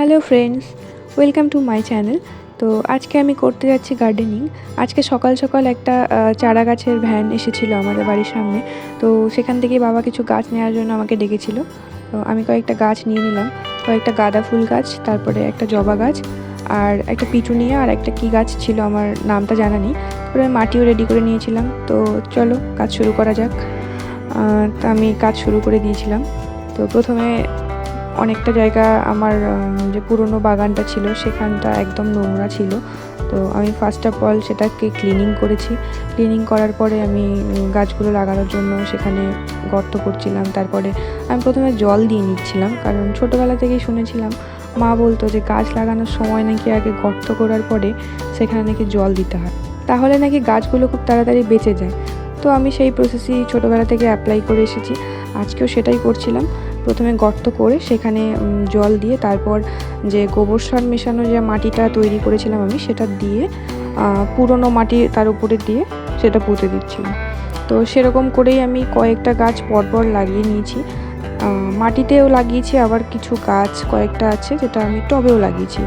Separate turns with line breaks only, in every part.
Hello friends, welcome to my channel. তো আজকে আমি করতে যাচ্ছি গার্ডেনিং। আজকে সকাল সকাল একটা চারা গাছের ভ্যান এসেছিল আমাদের বাড়ির সামনে। তো সেখান থেকে বাবা কিছু গাছ নেওয়ার জন্য আমাকে ডেকেছিল। তো আমি কয়েকটা গাছ নিয়ে নিলাম। কয়েকটা গাঁদা ফুল গাছ, তারপরে একটা জবা গাছ, আর একটা পিটুনিয়া আর একটা কী গাছ ছিল আমার নামটা জানা নেই। তারপরে মাটিও রেডি করে নিয়েছিলাম। তো চলো, কাজ শুরু করা যাক। তো আমি কাজ শুরু করে দিয়েছিলাম। তো প্রথমে অনেকটা জায়গা আমার যে পুরনো বাগানটা ছিল, সেখানটা একদম নোংরা ছিল। তো আমি ফার্স্ট অফ অল সেটাকে ক্লিনিং করেছি। ক্লিনিং করার পরে আমি গাছগুলো লাগানোর জন্য সেখানে গর্ত করছিলাম। তারপরে আমি প্রথমে জল দিয়ে নিচ্ছিলাম, কারণ ছোটোবেলা থেকেই শুনেছিলাম, মা বলতো যে গাছ লাগানোর সময় নাকি আগে গর্ত করার পরে সেখানে নাকি জল দিতে হয়। তাহলে নাকি গাছগুলো খুব তাড়াতাড়ি বেঁচে যায়। তো আমি সেই প্রসেসই ছোটোবেলা থেকে অ্যাপ্লাই করে এসেছি। আজকেও সেটাই করছিলাম। প্রথমে গর্ত করে সেখানে জল দিয়ে তারপর যে গোবর সার মেশানো যে মাটিটা তৈরি করেছিলাম আমি, সেটা দিয়ে পুরনো মাটি তার উপরে দিয়ে সেটা পুঁতে দিচ্ছিলাম। তো সেরকম করেই আমি কয়েকটা গাছ পরপর লাগিয়ে নিয়েছি। মাটিতেও লাগিয়েছি, আবার কিছু গাছ কয়েকটা আছে যেটা আমি টবেও লাগিয়েছি।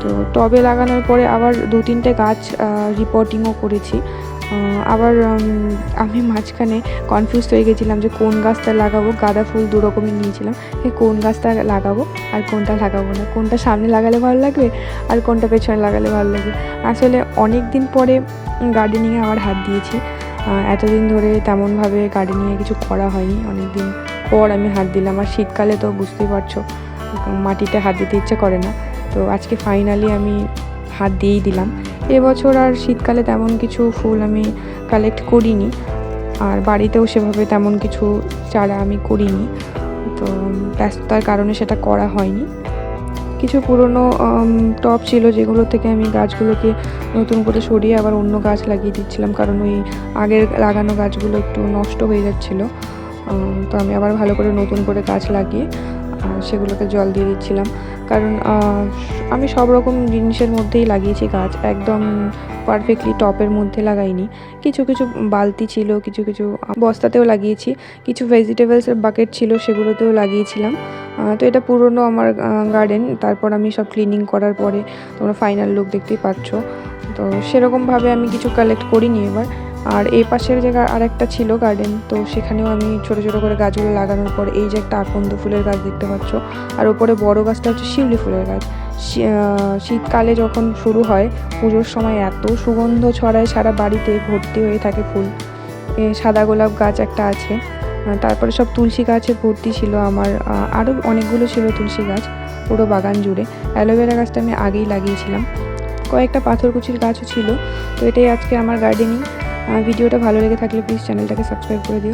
তো টবে লাগানোর পরে আবার দু তিনটে গাছ রিপোর্টিংও করেছি। আবার আমি মাঝখানে কনফিউজ হয়ে গেছিলাম যে কোন গাছটা লাগাবো, গাঁদা ফুল দু রকমই নিয়েছিলাম কোন গাছটা লাগাবো আর কোনটা লাগাবো না, কোনটা সামনে লাগালে ভালো লাগবে আর কোনটা পেছনে লাগালে ভালো লাগবে। আসলে অনেক দিন পরে গার্ডেনিংয়ে আবার হাত দিয়েছি এতদিন ধরে তেমনভাবে গার্ডেনিংয়ে কিছু করা হয়নি অনেক দিন পর আমি হাত দিলাম, আর শীতকালে তো বুঝতেই পারছ, মাটিতে হাত দিতে ইচ্ছে করে না, তো আজকে ফাইনালি আমি হাত দিয়েই দিলাম। এবছর আর শীতকালে তেমন কিছু ফুল আমি কালেক্ট করিনি। আর বাড়িতেও সেভাবে তেমন কিছু চারা আমি করিনি। তো ব্যস্ততার কারণে সেটা করা হয়নি। কিছু পুরনো টপ ছিল যেগুলো থেকে আমি গাছগুলোকে নতুন করে সরিয়ে আবার অন্য গাছ লাগিয়ে দিচ্ছিলাম। কারণ ওই আগের লাগানো গাছগুলো একটু নষ্ট হয়ে যাচ্ছিল। তো আমি আবার ভালো করে নতুন করে গাছ লাগিয়ে সেগুলোকে জল দিয়ে দিচ্ছিলাম। কারণ আমি সব রকম জিনিসের মধ্যেই লাগিয়েছি গাছ, একদম পারফেক্টলি টপের মধ্যে লাগাইনি। কিছু কিছু বালতি ছিল, কিছু কিছু বস্তাতেও লাগিয়েছি, কিছু ভেজিটেবলসের বাকেট ছিল, সেগুলোতেও লাগিয়েছিলাম। তো এটা পুরনো আমার গার্ডেন তারপর আমি সব ক্লিনিং করার পরে তোমরা ফাইনাল লুক দেখতেই পাচ্ছ। তো সেরকমভাবে আমি কিছু কালেক্ট করিনি এবার। আর এই পাশের জায়গা আর একটা ছিল গার্ডেন তো সেখানেও আমি ছোট ছোট করে গাছগুলো লাগানোর পর এই যে একটা আকন্দ ফুলের গাছ দেখতে পাচ্ছ। আর ওপরে বড় গাছটা হচ্ছে শিউলি ফুলের গাছ। শীতকালে যখন শুরু হয়, পুজোর সময় এত সুগন্ধ ছড়ায় সারা বাড়িতে ভর্তি হয়ে থাকে ফুল। সাদা গোলাপ গাছ একটা আছে। তারপরে সব তুলসী গাছে ভর্তি ছিল আমার। আরও অনেকগুলো ছিল তুলসী গাছ পুরো বাগান জুড়ে। অ্যালোভেরা গাছটা আমি আগেই লাগিয়েছিলাম। কয়েকটা পাথরকুচির গাছও ছিল। তো এটাই আজকে আমার গার্ডেনিং ভিডিওটা ভালো লেগে থাকলে প্লিজ চ্যানেলটাকে সাবস্ক্রাইব করে দিও।